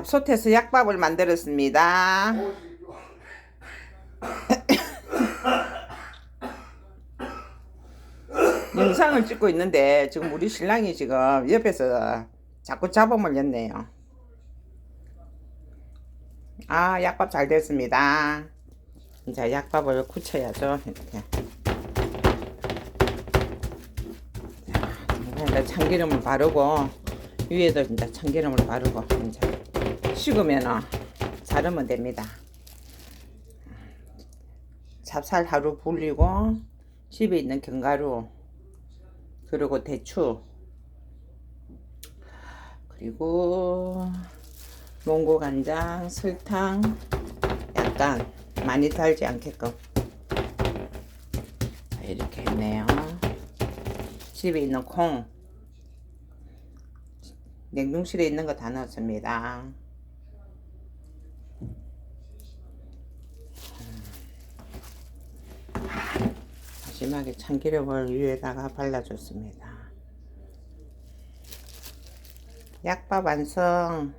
밥솥에서 약밥을 만들었습니다. 영상을 찍고 있는데 지금 우리 신랑이 지금 옆에서 자꾸 잡아먹렸네요. 아, 약밥 잘 됐습니다. 이제 약밥을 굳혀야죠. 이렇게. 자, 이제 참기름을 바르고 위에도 이제 참기름을 바르고 이제 식으면은 자르면 됩니다. 찹쌀 하루 불리고 집에 있는 견과류 그리고 대추 그리고 몽고 간장 설탕 약간 많이 달지 않게끔 자, 이렇게 했네요 집에 있는 콩 냉동실에 있는 거 다 넣었습니다 마지막에 참기름을 위에다가 발라줬습니다. 약밥 완성.